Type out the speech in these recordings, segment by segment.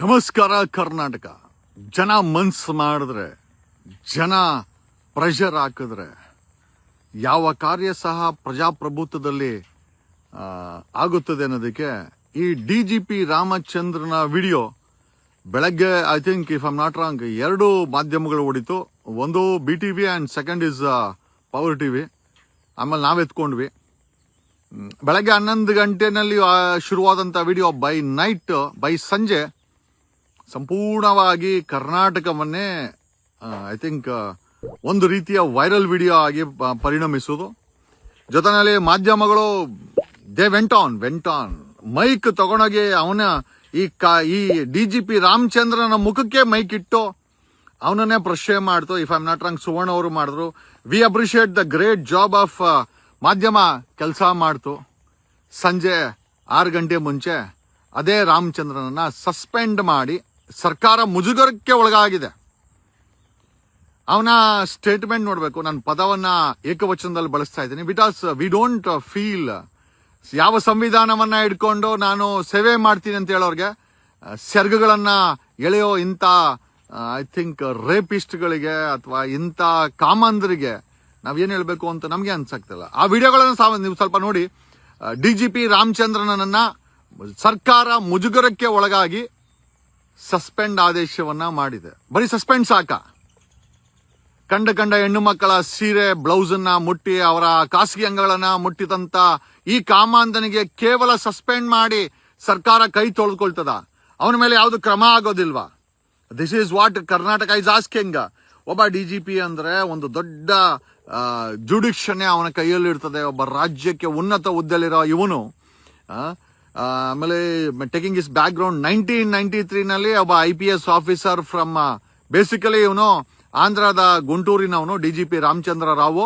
ನಮಸ್ಕಾರ ಕರ್ನಾಟಕ. ಜನ ಮನ್ಸು ಮಾಡಿದ್ರೆ, ಜನ ಪ್ರೆಷರ್ ಹಾಕಿದ್ರೆ, ಯಾವ ಕಾರ್ಯ ಸಹ ಪ್ರಜಾಪ್ರಭುತ್ವದಲ್ಲಿ ಆಗುತ್ತದೆ ಅನ್ನೋದಕ್ಕೆ ಈ ಡಿ ಜಿ ಪಿ ರಾಮಚಂದ್ರನ ವಿಡಿಯೋ ಬೆಳಗ್ಗೆ I think if I'm not wrong ಎರಡು ಮಾಧ್ಯಮಗಳು ಓಡಿತು. ಒಂದು B T V and second is power T V ಆಮೇಲೆ ನಾವೆತ್ಕೊಂಡ್ವಿ. ಬೆಳಗ್ಗೆ ಹನ್ನೊಂದು ಗಂಟೆನಲ್ಲಿ ಶುರುವಾದಂಥ ವಿಡಿಯೋ ಬೈ ನೈಟ್ ಬೈ ಸಂಜೆ ಸಂಪೂರ್ಣವಾಗಿ ಕರ್ನಾಟಕವನ್ನೇ ಐ ಥಿಂಕ್ ಒಂದು ರೀತಿಯ ವೈರಲ್ ವಿಡಿಯೋ ಆಗಿ ಪರಿಣಮಿಸುವುದು. ಜೊತೆಯಲ್ಲಿ ಮಾಧ್ಯಮಗಳು they went on went on mic ತಗೊಂಡೋಗಿ ಅವನ, ಈ ಕಾ, ಈ ಡಿ ಜಿ ಪಿ ರಾಮಚಂದ್ರನ ಮುಖಕ್ಕೆ ಮೈಕ್ ಇಟ್ಟು ಅವನನ್ನೇ ಪ್ರಶ್ನೆ ಮಾಡ್ತು. If I'm not wrong Suvarna ಅವರು ಮಾಡಿದ್ರು. We appreciate the great job of ಮಾಧ್ಯಮ ಕೆಲಸ ಮಾಡ್ತು. ಸಂಜೆ ಆರು ಗಂಟೆ ಮುಂಚೆ ಅದೇ ರಾಮಚಂದ್ರನನ್ನ ಸಸ್ಪೆಂಡ್ ಮಾಡಿ ಸರ್ಕಾರ ಮುಜುಗರಕ್ಕೆ ಒಳಗಾಗಿದೆ. ಅವನ ಸ್ಟೇಟ್ಮೆಂಟ್ ನೋಡಬೇಕು. ನಾನು ಪದವನ್ನ ಏಕವಚನದಲ್ಲಿ ಬಳಸ್ತಾ ಇದ್ದೀನಿ. ಬಿಕಾಸ್ ವಿ ಡೋಂಟ್ ಫೀಲ್ ಯಾವ ಸಂವಿಧಾನವನ್ನ ಇಟ್ಕೊಂಡು ನಾನು ಸೇವೆ ಮಾಡ್ತೀನಿ ಅಂತ ಹೇಳೋರ್ಗೆ ಸೆರ್ಗಗಳನ್ನ ಎಳೆಯೋ ಇಂಥ ಐ ಥಿಂಕ್ ರೇಪಿಸ್ಟ್ಗಳಿಗೆ ಅಥವಾ ಇಂಥ ಕಾಮಂದರಿಗೆ ನಾವೇನು ಹೇಳಬೇಕು ಅಂತ ನಮಗೆ ಅನ್ಸಕ್ತಿಲ್ಲ. ಆ ವಿಡಿಯೋಗಳನ್ನು ನೀವು ಸ್ವಲ್ಪ ನೋಡಿ. ಡಿ ಜಿ ಪಿ ಸರ್ಕಾರ ಮುಜುಗರಕ್ಕೆ ಒಳಗಾಗಿ ಸಸ್ಪೆಂಡ್ ಆದೇಶವನ್ನ ಮಾಡಿದೆ. ಬರೀ ಸಸ್ಪೆಂಡ್ ಸಾಕ? ಕಂಡ ಕಂಡ ಹೆಣ್ಣು ಮಕ್ಕಳ ಸೀರೆ ಬ್ಲೌಸ್ ಅನ್ನ ಮುಟ್ಟಿ, ಅವರ ಖಾಸಗಿ ಅಂಗಗಳನ್ನ ಮುಟ್ಟಿದಂತ ಈ ಕಾಮಾಂಧನಿಗೆ ಕೇವಲ ಸಸ್ಪೆಂಡ್ ಮಾಡಿ ಸರ್ಕಾರ ಕೈ ತೊಳೆದುಕೊಳ್ತದ ಅವನ ಮೇಲೆ ಯಾವುದು ಕ್ರಮ ಆಗೋದಿಲ್ವಾ? This is what Karnataka is asking ಒಬ್ಬ ಡಿ ಜಿ ಪಿ ಅಂದ್ರೆ ಒಂದು ದೊಡ್ಡ ಜುಡಿಕ್ಷನ್ನೇ ಅವನ ಕೈಯಲ್ಲಿ ಇರ್ತದೆ ಒಬ್ಬ ರಾಜ್ಯಕ್ಕೆ ಉನ್ನತ ಹುದ್ದೆಲಿರೋ ಇವನು ಆಮೇಲೆ taking is background nineteen ninety ತ್ರೀನಲ್ಲಿ ಒಬ್ಬ I P S officer from basically ಇವನು ಆಂಧ್ರದ ಗುಂಟೂರಿನವನು D G P Ramachandra Rao.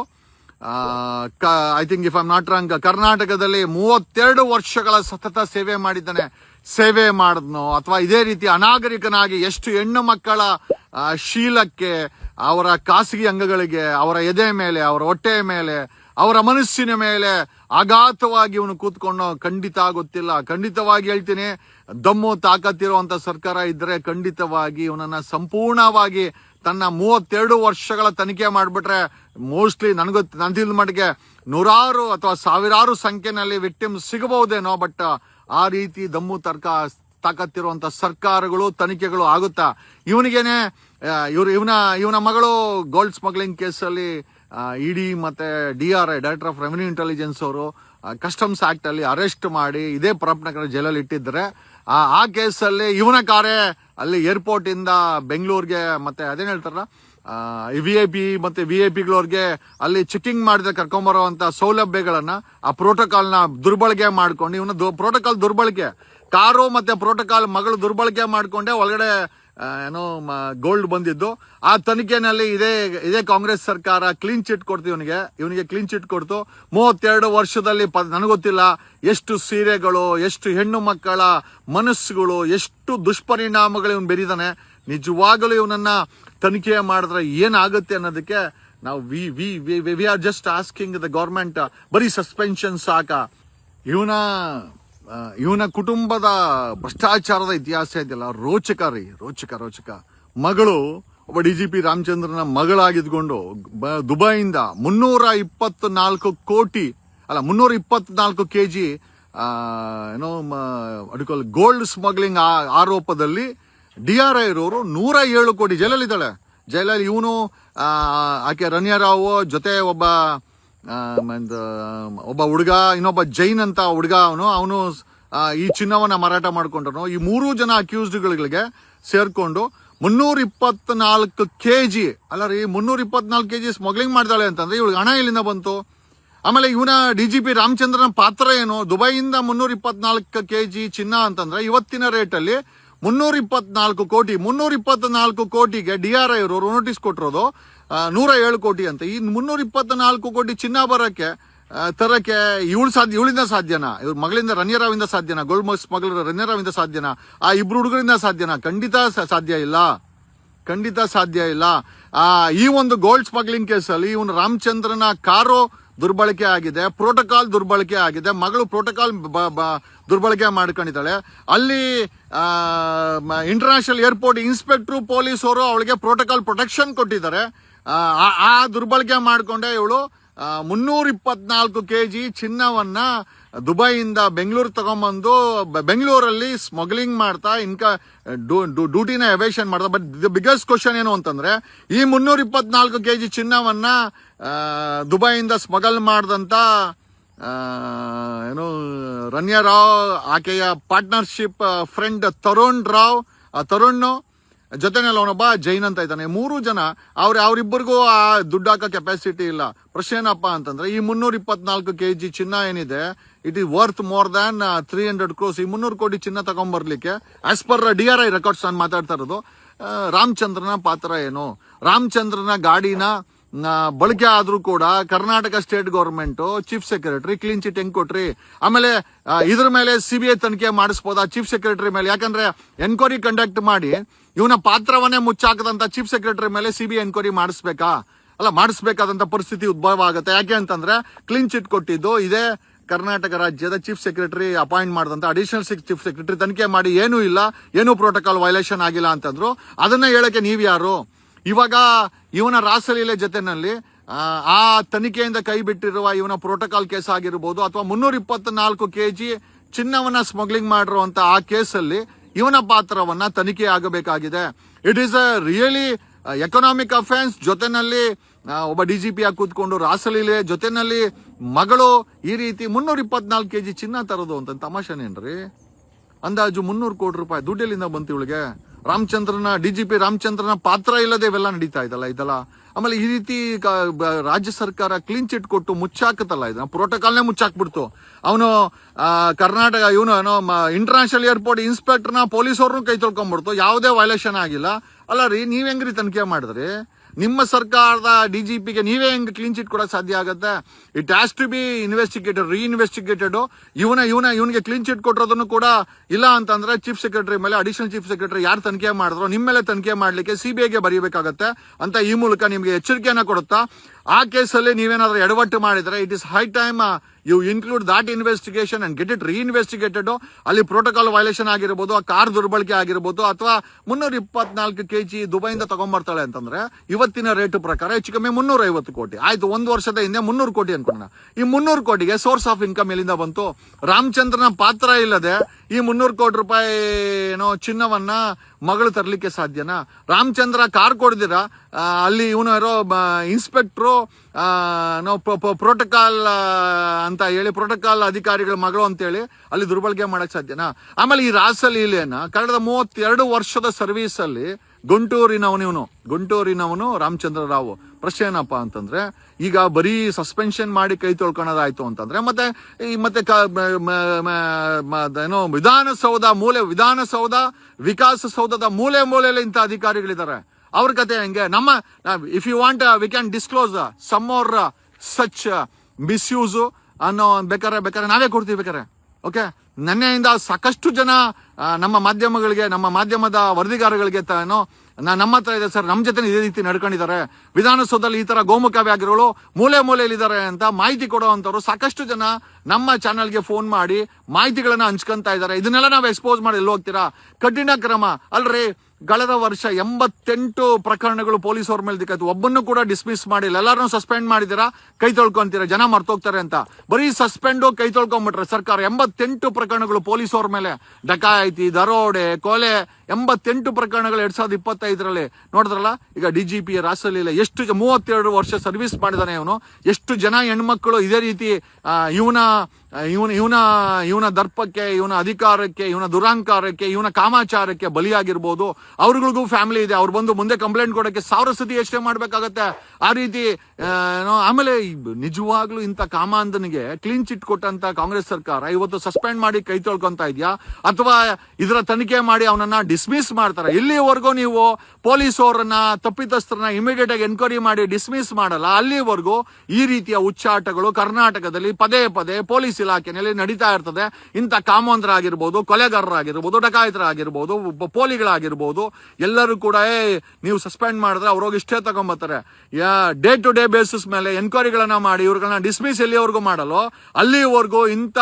I think if I'm not wrong ಕರ್ನಾಟಕದಲ್ಲಿ ಮೂವತ್ತೆರಡು ವರ್ಷಗಳ ಸತತ ಸೇವೆ ಮಾಡಿದ್ದಾನೆ. ಸೇವೆ ಮಾಡಿದ್ನೋ. ಅಥವಾ ಇದೇ ರೀತಿ ಅನಾಗರಿಕನಾಗಿ ಎಷ್ಟು ಹೆಣ್ಣು ಮಕ್ಕಳ ಶೀಲಕ್ಕೆ, ಅವರ ಖಾಸಗಿ ಅಂಗಗಳಿಗೆ, ಅವರ ಎದೆ ಮೇಲೆ, ಅವರ ಹೊಟ್ಟೆಯ ಮೇಲೆ, ಅವರ ಮನಸ್ಸಿನ ಮೇಲೆ ಆಘಾತವಾಗಿ ಇವನು ಕೂತ್ಕೊಂಡು, ಖಂಡಿತ ಗೊತ್ತಿಲ್ಲ. ಖಂಡಿತವಾಗಿ ಹೇಳ್ತೀನಿ, ದಮ್ಮು ತಾಕತ್ತಿರುವಂತ ಸರ್ಕಾರ ಇದ್ರೆ ಖಂಡಿತವಾಗಿ ಇವನನ್ನ ಸಂಪೂರ್ಣವಾಗಿ ತನ್ನ ಮೂವತ್ತೆರಡು ವರ್ಷಗಳ ತನಿಖೆ ಮಾಡಿಬಿಟ್ರೆ ಮೋಸ್ಟ್ಲಿ ನನಗೂ ನಂದಿಲ್ ಮಟ್ಟಿಗೆ ನೂರಾರು ಅಥವಾ ಸಾವಿರಾರು ಸಂಖ್ಯೆನಲ್ಲಿ ವಿಕ್ಟಿಮ್ ಸಿಗಬಹುದೇನೋ, ಬಟ್ ಆ ರೀತಿ ದಮ್ಮು ತರ್ಕ ತಾಕತ್ತಿರುವಂತ ಸರ್ಕಾರಗಳು, ತನಿಖೆಗಳು ಆಗುತ್ತಾ? ಇವನಿಗೇನೆ ಇವ್ರು ಇವನ ಇವನ ಮಗಳು ಗೋಲ್ಡ್ ಸ್ಮಗ್ಲಿಂಗ್ ಕೇಸಲ್ಲಿ ಇಡಿ ಮತ್ತೆ D R I director of revenue intelligence ಅವರು ಕಸ್ಟಮ್ಸ್ ಆಕ್ಟ್ ಅಲ್ಲಿ ಅರೆಸ್ಟ್ ಮಾಡಿ ಇದೇ ಪ್ರಪ್ನಗರ ಜೈಲಲ್ಲಿ ಇಟ್ಟಿದ್ದಾರೆ ಆ ಕೇಸಲ್ಲಿ ಇವನ ಕಾರೇ ಅಲ್ಲಿ ಏರ್ಪೋರ್ಟ್ ಇಂದ ಬೆಂಗಳೂರಿಗೆ ಮತ್ತೆ ಅದೇನು ಹೇಳ್ತಾರಲ್ಲ ವಿ ಐ ಪಿ ಮತ್ತೆ ವಿ ಐ ಪಿಗಳವ್ರಿಗೆ ಅಲ್ಲಿ ಚೆಕಿಂಗ್ ಮಾಡಿದ್ರೆ ಕರ್ಕೊಂಬರುವಂತ ಸೌಲಭ್ಯಗಳನ್ನ ಆ ಪ್ರೋಟೋಕಾಲ್ನ ದುರ್ಬಳಕೆ ಮಾಡ್ಕೊಂಡು, ಇವನ ಪ್ರೋಟೋಕಾಲ್ ದುರ್ಬಳಕೆ, ಕಾರು ಮತ್ತೆ ಪ್ರೋಟೋಕಾಲ್ ಮಗಳು ದುರ್ಬಳಕೆ ಮಾಡ್ಕೊಂಡೆ ಒಳಗಡೆ ಏನೋ ಗೋಲ್ಡ್ ಬಂದಿದ್ದು. ಆ ತನಿಖೆನಲ್ಲಿ ಇದೇ ಇದೇ ಕಾಂಗ್ರೆಸ್ ಸರ್ಕಾರ ಕ್ಲೀನ್ ಚಿಟ್ ಕೊಡ್ತು ಇವನಿಗೆ. ಇವನಿಗೆ ಕ್ಲೀನ್ ಚಿಟ್ ಕೊಡ್ತು. ಮೂವತ್ತೆರಡು ವರ್ಷದಲ್ಲಿ ಪ ನನಗೊತ್ತಿಲ್ಲ ಎಷ್ಟು ಸೀರೆಗಳು, ಎಷ್ಟು ಹೆಣ್ಣು ಮಕ್ಕಳ ಮನಸ್ಸುಗಳು, ಎಷ್ಟು ದುಷ್ಪರಿಣಾಮಗಳು ಇವನು ಬೆರಿದಾನೆ. ನಿಜವಾಗಲೂ ಇವನನ್ನ ತನಿಖೆ ಮಾಡಿದ್ರೆ ಏನಾಗುತ್ತೆ ಅನ್ನೋದಕ್ಕೆ ನಾವು we we we are just asking the government ಬರೀ ಸಸ್ಪೆನ್ಷನ್ ಸಾಕ. ಇವನ ಇವನ ಕುಟುಂಬದ ಭ್ರಷ್ಟಾಚಾರದ ಇತಿಹಾಸ ಇದೆಯಲ್ಲ, ರೋಚಕ ರೀ, ರೋಚಕ ರೋಚಕ. ಮಗಳು ಒಬ್ಬ ಡಿ ಜಿ ಪಿ ರಾಮಚಂದ್ರನ ಮಗಳಾಗಿದ್ಕೊಂಡು ದುಬೈಯಿಂದ ಮುನ್ನೂರ ಇಪ್ಪತ್ನಾಲ್ಕು ಕೋಟಿ, ಅಲ್ಲ, ಮುನ್ನೂರ ಇಪ್ಪತ್ನಾಲ್ಕು ಕೆ ಜಿ ಏನೋ ಅಡ್ಕೋಲ್ ಗೋಲ್ಡ್ ಸ್ಮಗ್ಲಿಂಗ್ ಆರೋಪದಲ್ಲಿ ಡಿ ಆರ್ ಐ ಇರೋರು ನೂರ ಏಳು ಕೋಟಿ, ಜೈಲಲ್ಲಿದ್ದಾಳೆ. ಜೈಲಲ್ಲಿ ಇವನು ಆಕೆ ರನ್ಯಾ ರಾವ್ ಜೊತೆ ಒಬ್ಬ ಒಬ್ಬ ಹುಡುಗ, ಇನ್ನೊಬ್ಬ ಜೈನ್ ಅಂತ ಹುಡುಗ ಅವನು ಅವನು ಈ ಚಿನ್ನವನ್ನ ಮಾರಾಟ ಮಾಡಿಕೊಂಡನು ಈ ಮೂರು ಜನ ಅಕ್ಯೂಸ್ಡ್ಗಳಿಗೆ ಸೇರ್ಕೊಂಡು ಮುನ್ನೂರ ಇಪ್ಪತ್ನಾಲ್ಕು ಕೆ ಜಿ ಅಲ್ಲ ರೀ ಮುನ್ನೂರ ಇಪ್ಪತ್ನಾಲ್ಕು ಕೆ ಜಿ ಸ್ಮಗ್ಲಿಂಗ್ ಮಾಡ್ತಾಳೆ ಅಂತಂದ್ರೆ ಇವಳಿಗೆ ಹಣ ಎಲ್ಲಿಂದ ಬಂತು? ಆಮೇಲೆ ಇವನ ಡಿ ಜಿ ಪಿ ರಾಮಚಂದ್ರನ ಪಾತ್ರ ಏನು? ದುಬೈಯಿಂದ ಮುನ್ನೂರ ಇಪ್ಪತ್ನಾಲ್ಕು ಕೆ ಜಿ ಚಿನ್ನ ಅಂತಂದ್ರೆ ಇವತ್ತಿನ ರೇಟಲ್ಲಿ ಮುನ್ನೂರ ಇಪ್ಪತ್ನಾಲ್ಕು ಕೋಟಿ ಮುನ್ನೂರ ಇಪ್ಪತ್ನಾಲ್ಕು ಕೋಟಿಗೆ ಡಿ ಆರ್ ಐ ಅವರು ನೋಟಿಸ್ ಕೊಟ್ಟಿರೋದು. ನೂರ ಏಳು ಕೋಟಿ ಅಂತ. ಈ ಮುನ್ನೂರ ಇಪ್ಪತ್ನಾಲ್ಕು ಕೋಟಿ ಚಿನ್ನ ಬರಕ್ಕೆ ತರಕ್ಕೆ ಇವಳು ಸಾಧ್ಯ, ಇವಳಿಂದ ಸಾಧ್ಯನಾ? ಇವ್ರ ಮಗಳಿಂದ ರನ್ಯರಾವಿಂದ ಸಾಧ್ಯನಾ? ಗೋಲ್ಡ್ ಮಸ್, ಮಗಳ ರನ್ಯರಾವಿಂದ ಸಾಧ್ಯನಾ? ಆ ಇಬ್ರು ಹುಡುಗರಿಂದ ಸಾಧ್ಯನಾ? ಖಂಡಿತ ಸಾಧ್ಯ ಇಲ್ಲ. ಖಂಡಿತ ಸಾಧ್ಯ ಇಲ್ಲ. ಆ, ಈ ಒಂದು ಗೋಲ್ಡ್ ಸ್ಮಗ್ಲಿಂಗ್ ಕೇಸಲ್ಲಿ ಇವನು ರಾಮಚಂದ್ರನ ಕಾರು ದುರ್ಬಳಕೆ ಆಗಿದೆ, ಪ್ರೋಟೋಕಾಲ್ ದುರ್ಬಳಕೆ ಆಗಿದೆ, ಮಗಳು ಪ್ರೋಟೋಕಾಲ್ ದುರ್ಬಳಕೆ ಮಾಡ್ಕೊಂಡಿದ್ದಾಳೆ. ಅಲ್ಲಿ ಇಂಟರ್ನ್ಯಾಷನಲ್ ಏರ್ಪೋರ್ಟ್ ಇನ್ಸ್ಪೆಕ್ಟ್ರು ಪೊಲೀಸರು ಅವಳಿಗೆ ಪ್ರೋಟೋಕಾಲ್ ಪ್ರೊಟೆಕ್ಷನ್ ಕೊಟ್ಟಿದ್ದಾರೆ. ಆ, ದುರ್ಬಳಕೆ ಮಾಡಿಕೊಂಡೆ ಇವಳು. ಮುನ್ನೂರ ಇಪ್ಪತ್ನಾಲ್ಕು ಕೆ ಜಿ ಚಿನ್ನವನ್ನ ದುಬೈಯಿಂದ ಬೆಂಗಳೂರು ತಗೊಂಬಂದು ಬೆಂಗಳೂರಲ್ಲಿ ಸ್ಮಗ್ಲಿಂಗ್ ಮಾಡ್ತಾ ಇನ್ಕ ಡ್ಯೂಟಿನ ಎವೇಷನ್ ಮಾಡ್ತಾ. ಬಟ್ ದ ಬಿಗ್ಗೆಸ್ಟ್ ಕ್ವಶನ್ ಏನು ಅಂತಂದ್ರೆ ಈ ಮುನ್ನೂರ ಇಪ್ಪತ್ನಾಲ್ಕು ಕೆ ಜಿ ಚಿನ್ನವನ್ನ ದುಬೈಯಿಂದ ಸ್ಮಗಲ್ ಮಾಡಿದಂತ ಏನು ರನ್ಯ ರಾವ್ ಆಕೆಯ ಪಾರ್ಟ್ನರ್ಶಿಪ್ ಫ್ರೆಂಡ್ ತರುಣ್ ರಾವ್ ತರುಣ್ ಜೊತೆನಲ್ಲಿ ಅವನೊಬ್ಬ ಜೈನ್ ಅಂತ ಇದ್ದಾನೆ. ಮೂರು ಜನ, ಅವ್ರ ಅವರಿಬ್ಬರಿಗೂ ಆ ದುಡ್ಡು ಹಾಕೋ ಕೆಪಾಸಿಟಿ ಇಲ್ಲ. ಪ್ರಶ್ನೆ ಏನಪ್ಪ ಅಂತಂದ್ರೆ, ಈ ಮುನ್ನೂರ ಇಪ್ಪತ್ನಾಲ್ಕು ಕೆ ಜಿ ಚಿನ್ನ ಏನಿದೆ it is worth more than three hundred crores ಈ ಮುನ್ನೂರು ಕೋಟಿ ಚಿನ್ನ ತಗೊಂಡ್ಬರ್ಲಿಕ್ಕೆ as per D R I records ನಾನು ಮಾತಾಡ್ತಾ ಇರೋದು ರಾಮಚಂದ್ರನ ಪಾತ್ರ ಏನು? ರಾಮಚಂದ್ರನ ಗಾಡಿನ ಬಳಕೆ ಆದ್ರೂ ಕೂಡ Karnataka state government, chief secretary clean chit ಹೆಂಗ್ ಕೊಟ್ರಿ? ಆಮೇಲೆ ಇದ್ರ ಮೇಲೆ ಸಿಬಿಐ ತನಿಖೆ ಮಾಡಿಸ್ಬೋದಾ ಚೀಫ್ ಸೆಕ್ರೆಟರಿ ಮೇಲೆ? ಯಾಕಂದ್ರೆ ಎನ್ಕ್ವೈರಿ ಕಂಡಕ್ಟ್ ಮಾಡಿ ಇವನ ಪಾತ್ರವನ್ನೇ ಮುಚ್ಚಾಕದಂತ ಚೀಫ್ ಸೆಕ್ರೆಟರಿ ಮೇಲೆ ಸಿಬಿಐ ಎನ್ಕ್ವೈರಿ ಮಾಡಿಸ್ಬೇಕಾ? ಅಲ್ಲ, ಮಾಡಿಸ್ಬೇಕಾದಂತ ಪರಿಸ್ಥಿತಿ ಉದ್ಭವ ಆಗುತ್ತೆ. ಯಾಕೆ ಅಂತಂದ್ರೆ ಕ್ಲೀನ್ ಚಿಟ್ ಕೊಟ್ಟಿದ್ದು ಇದೇ ಕರ್ನಾಟಕ ರಾಜ್ಯದ ಚೀಫ್ ಸೆಕ್ರೆಟರಿ ಅಪಾಯಿಂಟ್ ಮಾಡಿದಂತ ಅಡಿಷನಲ್ ಚೀಫ್ ಸೆಕ್ರೆಟರಿ ತನಿಖೆ ಮಾಡಿ ಏನೂ ಇಲ್ಲ, ಏನೂ ಪ್ರೋಟೋಕಾಲ್ ವೈಲೇಷನ್ ಆಗಿಲ್ಲ ಅಂತಂದ್ರು. ಅದನ್ನ ಹೇಳಕ್ಕೆ ನೀವು ಯಾರು ಇವಾಗ ಇವನ ರಾಸಲೀಲೆ ಜೊತೆನಲ್ಲಿ ಆ, ತನಿಖೆಯಿಂದ ಕೈ ಬಿಟ್ಟಿರುವ ಇವನ ಪ್ರೋಟೋಕಾಲ್ ಕೇಸ್ ಆಗಿರ್ಬೋದು ಅಥವಾ ಮುನ್ನೂರ ಇಪ್ಪತ್ನಾಲ್ಕು ಕೆಜಿ ಚಿನ್ನವನ್ನ ಸ್ಮಗ್ಲಿಂಗ್ ಮಾಡಿರುವಂತ ಆ ಕೇಸಲ್ಲಿ ಇವನ ಪಾತ್ರವನ್ನ ತನಿಖೆ ಆಗಬೇಕಾಗಿದೆ. It is a really economic offence ಜೊತೆನಲ್ಲಿ ಒಬ್ಬ ಡಿ ಜಿ ಪಿ ಆಗಿ ಕೂತ್ಕೊಂಡು ರಾಸಲೀಲೆ ಜೊತೆನಲ್ಲಿ ಮಗಳು ಈ ರೀತಿ ಮುನ್ನೂರ ಇಪ್ಪತ್ನಾಲ್ಕು ಕೆ ಜಿ ಚಿನ್ನ ತರೋದು ಅಂತ ತಮಾಷೆನೇನ್ರಿ? ಅಂದಾಜು ಮುನ್ನೂರು ಕೋಟಿ ರೂಪಾಯಿ ದುಡ್ಡೆಲ್ಲಿಂದ ಬಂತು ಇವಳಿಗೆ. ರಾಮಚಂದ್ರನ ಡಿಜಿಪಿ ರಾಮಚಂದ್ರನ ಪಾತ್ರ ಇಲ್ಲದೆ ಇವೆಲ್ಲ ನಡೀತಾ ಇದಲ್ಲ ಇದಲ್ಲ? ಆಮೇಲೆ ಈ ರೀತಿ ರಾಜ್ಯ ಸರ್ಕಾರ ಕ್ಲೀನ್ ಚಿಟ್ ಕೊಟ್ಟು ಮುಚ್ಚಾಕತ್ತಲ್ಲ ಇದನ್ನ? ಪ್ರೋಟೋಕಾಲ್ನೇ ಮುಚ್ಚಾಕ್ಬಿಡ್ತು. ಅವನು ಕರ್ನಾಟಕ, ಇವನು, ಏನೋ ಇಂಟರ್ನ್ಯಾಷನಲ್ ಏರ್ಪೋರ್ಟ್ ಇನ್ಸ್ಪೆಕ್ಟರ್ನ ಪೊಲೀಸ್ ಅವ್ರನ್ನೂ ಕೈ ತೊಳ್ಕೊಂಡ್ಬಿಡ್ತು ಯಾವುದೇ ವೈಲೇಷನ್ ಆಗಿಲ್ಲ. ಅಲ್ಲ ರೀ, ನೀವ್ ಹೆಂಗ್ರಿ ತನಿಖೆ ಮಾಡಿದ್ರಿ? ನಿಮ್ಮ ಸರ್ಕಾರದ ಡಿ ಜಿ ಪಿಗೆ ನೀವೇ ಹೆಂಗ್ ಕ್ಲೀನ್ ಚಿಟ್ ಕೊಡಕ್ ಸಾಧ್ಯ ಆಗುತ್ತೆ? It has to be investigated re investigated ಇವನ ಇವನ, ಇವನಿಗೆ ಕ್ಲೀನ್ ಚಿಟ್ ಕೊಟ್ಟಿರೋದನ್ನು ಕೂಡ ಇಲ್ಲ ಅಂತಂದ್ರೆ ಚೀಫ್ ಸೆಕ್ರೆಟರಿ ಮೇಲೆ ಅಡಿಷನಲ್ ಚೀಫ್ ಸೆಕ್ರೆಟರಿ ಯಾರು ತನಿಖೆ ಮಾಡಿದ್ರು ನಿಮ್ಮ ಮೇಲೆ ತನಿಖೆ ಮಾಡ್ಲಿಕ್ಕೆ ಸಿಬಿಐಗೆ ಬರೀಬೇಕಾಗತ್ತೆ ಅಂತ ಈ ಮೂಲಕ ನಿಮಗೆ ಎಚ್ಚರಿಕೆಯನ್ನ ಕೊಡುತ್ತಾ ಆ ಕೇಸಲ್ಲಿ ನೀವೇನಾದ್ರೂ ಎಡವಟ್ಟು ಮಾಡಿದ್ರೆ it is high time you include that investigation and get it reinvestigated ಅಲ್ಲಿ ಪ್ರೋಟೋಕಾಲ್ ವೈಲೇಷನ್ ಆಗಿರ್ಬೋದು, ಆ ಕಾರ್ ದುರ್ಬಳಕೆ ಆಗಿರ್ಬೋದು, ಅಥವಾ ಮುನ್ನೂರ ಇಪ್ಪತ್ನಾಲ್ಕು ಕೆ ಜಿ ದುಬೈಯಿಂದ ತಗೊಂಡ್ಬರ್ತಾಳೆ ಅಂತಂದ್ರೆ ಇವತ್ತಿನ ರೇಟ್ ಪ್ರಕಾರ ಹೆಚ್ಚು ಕಮ್ಮಿ ಮುನ್ನೂರ ಕೋಟಿ. ಆಯ್ತು, ಒಂದು ವರ್ಷದ ಹಿಂದೆ ಮುನ್ನೂರು ಕೋಟಿ ಅನ್ಕೊಂಡ ಈ ಮುನ್ನೂರು ಕೋಟಿಗೆ ಸೋರ್ಸ್ ಆಫ್ ಇನ್ಕಮ್ ಎಲ್ಲಿಂದ ಬಂತು? ರಾಮಚಂದ್ರನ ಪಾತ್ರ ಇಲ್ಲದೆ ಈ ಮುನ್ನೂರು ಕೋಟಿ ರೂಪಾಯಿ ಏನೋ ಚಿನ್ನವನ್ನ ಮಗಳು ತರಲಿಕ್ಕೆ ಸಾಧ್ಯನಾ? ರಾಮಚಂದ್ರ ಕಾರ್ ಕೊಡ್ದಿರ? ಅಲ್ಲಿ ಇವನು ಯಾರೋ ಇನ್ಸ್ಪೆಕ್ಟ್ರು ಪ್ರೋಟೋಕಾಲ್ ಅಂತ ಹೇಳಿ ಪ್ರೋಟೋಕಾಲ್ ಅಧಿಕಾರಿಗಳ ಮಗಳು ಅಂತೇಳಿ ಅಲ್ಲಿ ದುರ್ಬಳಕೆ ಮಾಡಕ್ ಸಾಧ್ಯನಾ? ಆಮೇಲೆ ಈ ರಾಸಲೀಲೆಯನ್ನ ಕಳೆದ ಮೂವತ್ತೆರಡು ವರ್ಷದ ಸರ್ವಿಸ್ ಅಲ್ಲಿ ಗುಂಟೂರಿನವನು ರಾಮಚಂದ್ರ ರಾವ್ ಪ್ರಶ್ನೆ ಏನಪ್ಪ ಅಂತಂದ್ರೆ, ಈಗ ಬರೀ ಸಸ್ಪೆನ್ಷನ್ ಮಾಡಿ ಕೈ ತೊಳ್ಕೊಳೋದಾಯ್ತು ಅಂತಂದ್ರೆ, ಮತ್ತೆ ಈ ಮತ್ತೆ ಏನೋ ವಿಧಾನಸೌಧ ಮೂಲೆ, ವಿಧಾನಸೌಧ, ವಿಕಾಸಸೌಧದ ಮೂಲೆ ಮೂಲೆಯಲ್ಲಿ ಇಂಥ ಅಧಿಕಾರಿಗಳಿದ್ದಾರೆ. ಅವ್ರ ಕತೆ ಹೆಂಗೆ? ನಮ್ಮ if you want we can disclose some our such misuse ಅನ್ನೋ ಬೇಕಾರೆ ಬೇಕಾರೆ ನಾವೇ ಕೊಡ್ತೀವಿ ಬೇಕಾರೆ ಓಕೆ ನಿನ್ನೆಯಿಂದ ಸಾಕಷ್ಟು ಜನ ನಮ್ಮ ಮಾಧ್ಯಮಗಳಿಗೆ, ನಮ್ಮ ಮಾಧ್ಯಮದ ವರದಿಗಾರಗಳಿಗೆ ಏನೋ ನಮ್ಮ ಹತ್ರ ಇದೆ ಸರ್ ನಮ್ಮ ಜೊತೆ ಇದೇ ರೀತಿ ನಡ್ಕೊಂಡಿದ್ದಾರೆ. ವಿಧಾನಸೌಧದಲ್ಲಿ ಈ ತರ ಗೋಮುಖ ಮೂಲೆ ಮೂಲೆಯಲ್ಲಿದ್ದಾರೆ ಅಂತ ಮಾಹಿತಿ ಕೊಡುವಂತವ್ರು ಸಾಕಷ್ಟು ಜನ ನಮ್ಮ ಚಾನಲ್ಗೆ ಫೋನ್ ಮಾಡಿ ಮಾಹಿತಿಗಳನ್ನ ಹಂಚ್ಕೊಂತ ಇದ್ದಾರೆ. ಇದನ್ನೆಲ್ಲ ನಾವು ಎಕ್ಸ್ಪೋಸ್ ಮಾಡಿ ಎಲ್ಲಿ ಹೋಗ್ತೀರಾ? ಕಠಿಣ ಕ್ರಮ. ಅಲ್ರಿ? ಕಳೆದ ವರ್ಷ ಎಂಬತ್ತೆಂಟು ಪ್ರಕರಣಗಳು ಪೊಲೀಸ್ ಅವ್ರ ಮೇಲೆ ದಿಕ್ಕಾಯ್ತು. ಒಬ್ಬನ್ನು ಕೂಡ ಡಿಸ್ಮಿಸ್ ಮಾಡಿಲ್ಲ. ಎಲ್ಲರನ್ನೂ ಸಸ್ಪೆಂಡ್ ಮಾಡಿದಿರಾ ಕೈ ತೊಳ್ಕೊಂತೀರಾ? ಜನ ಮರ್ತೋಗ್ತಾರೆ ಅಂತ. ಬರೀ ಸಸ್ಪೆಂಡು ಕೈ ತೊಳ್ಕೊಂಬಿಟ್ರೆ ಸರ್ಕಾರ ಎಂಬತ್ತೆಂಟು ಪ್ರಕರಣಗಳು ಪೊಲೀಸ್ ಅವ್ರ ಮೇಲೆ ಡಕಾಯಿತಿ, ದರೋಡೆ, ಕೊಲೆ ಎಂಬತ್ತೆಂಟು ಪ್ರಕರಣಗಳು ಎರಡ್ ಸಾವಿರದ ಇಪ್ಪತ್ತೈದರಲ್ಲಿ. ನೋಡಿದ್ರಲ್ಲ? ಈಗ ಡಿ ಜಿ ಪಿ ರಾಸಲೀಲೆ ಎಷ್ಟು ಮೂವತ್ತೆರಡು ವರ್ಷ ಸರ್ವಿಸ್ ಮಾಡಿದಾನೆ ಇವನು. ಎಷ್ಟು ಜನ ಹೆಣ್ಮಕ್ಳು ಇದೇ ರೀತಿ ಇವನ ಇವನ ಇವನ ಇವನ ದರ್ಪಕ್ಕೆ, ಇವನ ಅಧಿಕಾರಕ್ಕೆ, ಇವನ ದುರಾಂಕಾರಕ್ಕೆ ಇವನ ಕಾಮಾಚಾರಕ್ಕೆ ಬಲಿಯಾಗಿರ್ಬೋದು. ಅವ್ರಗಳಿಗೂ ಫ್ಯಾಮಿಲಿ ಇದೆ. ಅವ್ರು ಬಂದು ಮುಂದೆ ಕಂಪ್ಲೇಂಟ್ ಕೊಡೋಕ್ಕೆ ಸಾವಿರ ಸತಿ ಎಷ್ಟೇ ಮಾಡ್ಬೇಕಾಗತ್ತೆ. ಆ ರೀತಿ ಆಮೇಲೆ ನಿಜವಾಗ್ಲೂ ಇಂಥ ಕಾಮಾಂಧನಿಗೆ ಕ್ಲೀನ್ ಚಿಟ್ ಕೊಟ್ಟಂತ ಕಾಂಗ್ರೆಸ್ ಸರ್ಕಾರ ಇವತ್ತು ಸಸ್ಪೆಂಡ್ ಮಾಡಿ ಕೈ ತೊಳ್ಕೊಂತ ಇದೆಯಾ? ಅಥವಾ ಇದರ ತನಿಖೆ ಮಾಡಿ ಅವನನ್ನ ಡಿಸ್ಮಿಸ್ ಮಾಡ್ತಾರೆ? ಇಲ್ಲಿವರೆಗೂ ನೀವು ಪೊಲೀಸ್ ಅವರನ್ನ, ತಪ್ಪಿತಸ್ಥರನ್ನ ಇಮಿಡಿಯೇಟ್ ಆಗಿ ಎನ್ಕ್ವೈರಿ ಮಾಡಿ ಡಿಸ್ಮಿಸ್ ಮಾಡಲ್ಲ. ಅಲ್ಲಿವರೆಗೂ ಈ ರೀತಿಯ ಉಚ್ಚಾಟಗಳು ಕರ್ನಾಟಕದಲ್ಲಿ ಪದೇ ಪದೇ ಪೊಲೀಸ್ ಇಲಾಖೆನಲ್ಲಿ ನಡೀತಾ ಇರ್ತದೆ. ಇಂಥ ಕಾಮವಂತರಾಗಿರ್ಬೋದು ಕೊಲೆಗಾರರಾಗಿರ್ಬೋದು, ಡಕಾಯಿತರಾಗಿರ್ಬೋದು ಪೋಲಿಗಳಾಗಿರ್ಬೋದು, ಎಲ್ಲರೂ ಕೂಡ ನೀವು ಸಸ್ಪೆಂಡ್ ಮಾಡಿದ್ರೆ ಅವ್ರೋಗಿ ಇಷ್ಟೇ ತಗೊಂಬತ್ತಾರೆ. ಡೇ ಟು ಡೇ ಬೇಸಿಸ್ ಮೇಲೆ ಎನ್ಕ್ವೈರಿಗಳನ್ನ ಮಾಡಿ ಇವ್ರುಗಳನ್ನ ಡಿಸ್ಮಿಸ್ ಎಲ್ಲಿವರೆಗೂ ಮಾಡಲು ಅಲ್ಲಿವರೆಗೂ ಇಂಥ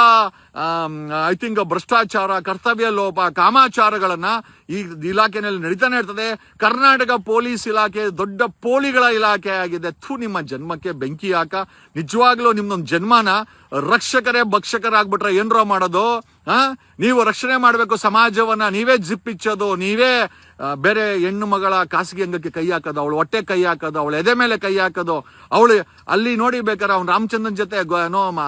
ಐ ಥಿಂಕ್ ಭ್ರಷ್ಟಾಚಾರ, ಕರ್ತವ್ಯ ಲೋಪ, ಕಾಮಾಚಾರಗಳನ್ನ ಈ ಇಲಾಖೆನಲ್ಲಿ ನಡೀತಾನೆ ಇರ್ತದೆ. ಕರ್ನಾಟಕ ಪೊಲೀಸ್ ಇಲಾಖೆ ದೊಡ್ಡ ಪೋಲಿಗಳ ಇಲಾಖೆ ಆಗಿದೆ. ಥೂ, ನಿಮ್ಮ ಜನ್ಮಕ್ಕೆ ಬೆಂಕಿ ಹಾಕ. ನಿಜವಾಗ್ಲೂ ನಿಮ್ದೊಂದು ಜನ್ಮನ ರಕ್ಷಕರೇ ಭಕ್ಷಕರಾಗ್ಬಿಟ್ರೆ ಏನ್ರೋ ಮಾಡೋದು? ನೀವು ರಕ್ಷಣೆ ಮಾಡಬೇಕು ಸಮಾಜವನ್ನ. ನೀವೇ ಜಿಪ್ಪಿಚ್ಚೋದು ನೀವೇ ಬೇರೆ ಹೆಣ್ಣು ಮಗಳ ಖಾಸಗಿ ಅಂಗಕ್ಕೆ ಕೈ ಹಾಕೋದು. ಅವಳು ಹೊಟ್ಟೆ ಕೈ ಹಾಕೋದು. ಅವಳು ಎದೆ ಮೇಲೆ ಕೈ ಹಾಕೋದು. ಅವಳು ಅಲ್ಲಿ ನೋಡಿ ಬೇಕಾರೆ ಅವ್ನು ರಾಮಚಂದ್ರನ್ ಜೊತೆ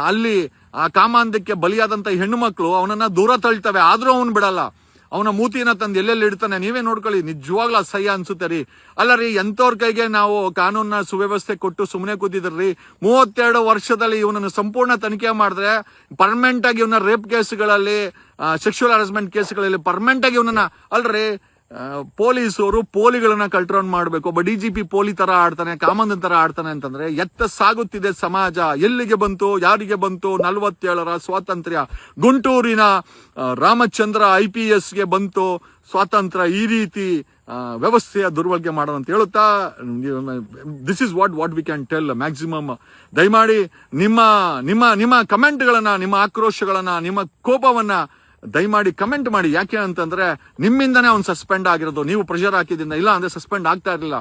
ಅಲ್ಲಿ, ಆ, ಕಾಮಾಂಧಕ್ಕೆ ಬಲಿಯಾದಂತ ಹೆಣ್ಣು ಮಕ್ಕಳು ಅವನನ್ನ ದೂರ ತಳ್ತವೆ. ಆದ್ರೂ ಅವನು ಬಿಡಲ್ಲ. ಅವನ ಮೂತಿನ ತಂದು ಎಲ್ಲೆಲ್ಲಿ ಇಡ್ತಾನೆ? ನೀವೇ ನೋಡ್ಕೊಳ್ಳಿ. ನಿಜವಾಗ್ಲೂ ಅಸಹ್ಯ ಅನ್ಸುತ್ತೆ ರೀ. ಅಲ್ಲ ರೀ ಎಂತವ್ರ ಕೈಗೆ ನಾವು ಕಾನೂನ ಸುವ್ಯವಸ್ಥೆ ಕೊಟ್ಟು ಸುಮ್ಮನೆ ಕೂತಿದ್ರಿ? ಮೂವತ್ತೆರಡು ವರ್ಷದಲ್ಲಿ ಇವನನ್ನು ಸಂಪೂರ್ಣ ತನಿಖೆ ಮಾಡಿದ್ರೆ ಪರ್ಮನೆಂಟ್ ಆಗಿ ಇವನ ರೇಪ್ ಕೇಸ್ಗಳಲ್ಲಿ ಸೆಕ್ಷುವಲ್ ಹರಾಸ್ಮೆಂಟ್ ಕೇಸ್ಗಳಲ್ಲಿ ಪರ್ಮನೆಂಟ್ ಆಗಿ ಇವನನ್ನ ಅಲ್ರಿ ಪೊಲೀಸರು ಪೋಲಿಗಳನ್ನ ಕಂಟ್ರೋಲ್ ಮಾಡಬೇಕು. ಒಬ್ಬ ಡಿ ಜಿ ಪಿ ಪೋಲಿ ತರ ಆಡ್ತಾನೆ, ಕಾಮಂದನ್ ತರ ಆಡ್ತಾನೆ ಅಂತಂದ್ರೆ ಎತ್ತ ಸಾಗುತ್ತಿದೆ ಸಮಾಜ. ಎಲ್ಲಿಗೆ ಬಂತು, ಯಾರಿಗೆ ಬಂತು, ನಲವತ್ತೇಳರ ಸ್ವಾತಂತ್ರ್ಯ. ಗುಂಟೂರಿನ ರಾಮಚಂದ್ರ ಐ ಪಿ ಗೆ ಬಂತು, ಸ್ವಾತಂತ್ರ್ಯ ಈ ರೀತಿ ವ್ಯವಸ್ಥೆಯ ದುರ್ಬಳಕೆ ಮಾಡೋಣ ಅಂತ ಹೇಳುತ್ತಾ this is what what we can tell maximum ದಯಮಾಡಿ ನಿಮ್ಮ ನಿಮ್ಮ ನಿಮ್ಮ ಕಮೆಂಟ್ಗಳನ್ನ ನಿಮ್ಮ ಆಕ್ರೋಶಗಳನ್ನ, ನಿಮ್ಮ ಕೋಪವನ್ನ ದಯಮಾಡಿ ಕಮೆಂಟ್ ಮಾಡಿ. ಯಾಕೆ ಅಂತಂದ್ರೆ ನಿಮ್ಮಿಂದನೇ ಅವ್ನು ಸಸ್ಪೆಂಡ್ ಆಗಿರೋದು. ನೀವು ಪ್ರೆಷರ್ ಹಾಕಿದ್ರಿಂದ. ಇಲ್ಲ ಅಂದ್ರೆ ಸಸ್ಪೆಂಡ್ ಆಗ್ತಾ ಇರಲಿಲ್ಲ.